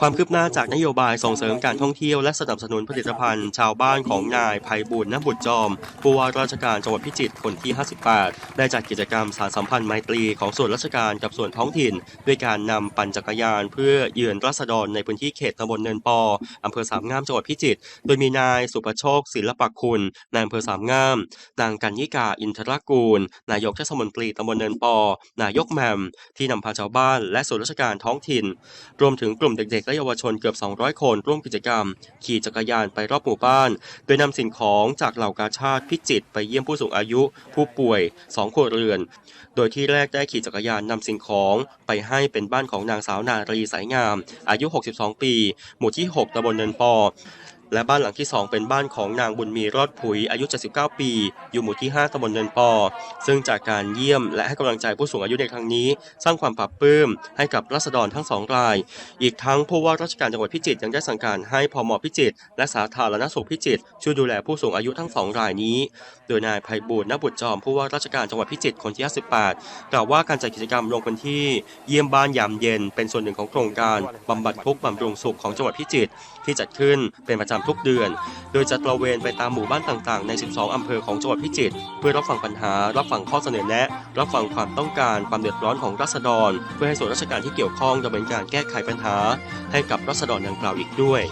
ความคืบหน้าจากนโยบายส่งเสริมการท่องเที่ยวและสนับสนุนผลิตภัณฑ์ชาวบ้านของนายภัยบุญนบุตรจอม ผู้ว่าราชการจังหวัดพิจิตรคนที่ 58 ได้จัดกิจกรรมสารสัมพันธ์ไมตรีของส่วนราชการกับส่วนท้องถิ่น ด้วยการนำปั่นจักรยานเพื่อเยือนราษฎรในพื้นที่เขตตำบลเนินปออำเภอสามงามจังหวัดพิจิตร โดยมีนายสุประโชคศิลปคุณนายอำเภอสามงาม นางกันยิกาอินทรกูล นายกเทศมนตรีตำบลเนินปอ นายกแมมที่นำพาชาวบ้านและส่วนราชการท้องถิ่น รวมถึงกลุ่มเด็กๆ และเยาวชนเกือบ 200 คนร่วมกิจกรรม ขี่จักรยานไปรอบหมู่บ้าน โดยนำสิ่งของจากเหล่ากาชาติพิจิตไปเยี่ยมผู้สูงอายุ ผู้ป่วย2ครัวเรือน โดยที่แรกได้ขี่จักรยานนำสิ่งของไปให้เป็นบ้านของนางสาวนารีสายงาม อายุ 62 ปี หมู่ที่ 6ตำบลเนินปอ และบ้านหลังที่ 2 เป็นบ้านของนางบุญมีรอดผุยอายุ 79 ปี อยู่หมู่ที่ 5ตำบลเนินปอ ซึ่งจากการเยี่ยมและให้กำลังใจผู้สูงอายุในครั้งนี้ สร้างความปรับปลื้มให้กับรัษฎรทั้งสองราย อีกทั้งผู้ว่าราชการจังหวัดพิจิตรยังได้สั่งการให้พมพิจิตรและสาธารณสุขพิจิตรช่วยดูแลผู้สูงอายุทั้งสองรายนี้ โดยนายภัยบูลย์นบุตรจอมผู้ว่าราชการจังหวัดพิจิตรคนที่58กล่าวว่าการจัดกิจกรรมลงพื้นที่เยี่ยมบ้านยามเย็น เป็นส่วนหนึ่งของโครงการบำบัดทุกข์บำรุงสุขของจังหวัดพิจิตรที่จัดขึ้นเป็นประจำทุกเดือน โดยจะตระเวนไปตามหมู่บ้านต่างๆ ใน 12 อำเภอของจังหวัดพิจิตร เพื่อรับฟังปัญหา รับฟังข้อเสนอแนะ รับฟังความต้องการ ความเดือดร้อนของรัษฎร เพื่อให้ส่วนราชการที่เกี่ยวข้องดำเนินการแก้ไขปัญหา ให้กับรัษฎรดังกล่าวอีกด้วย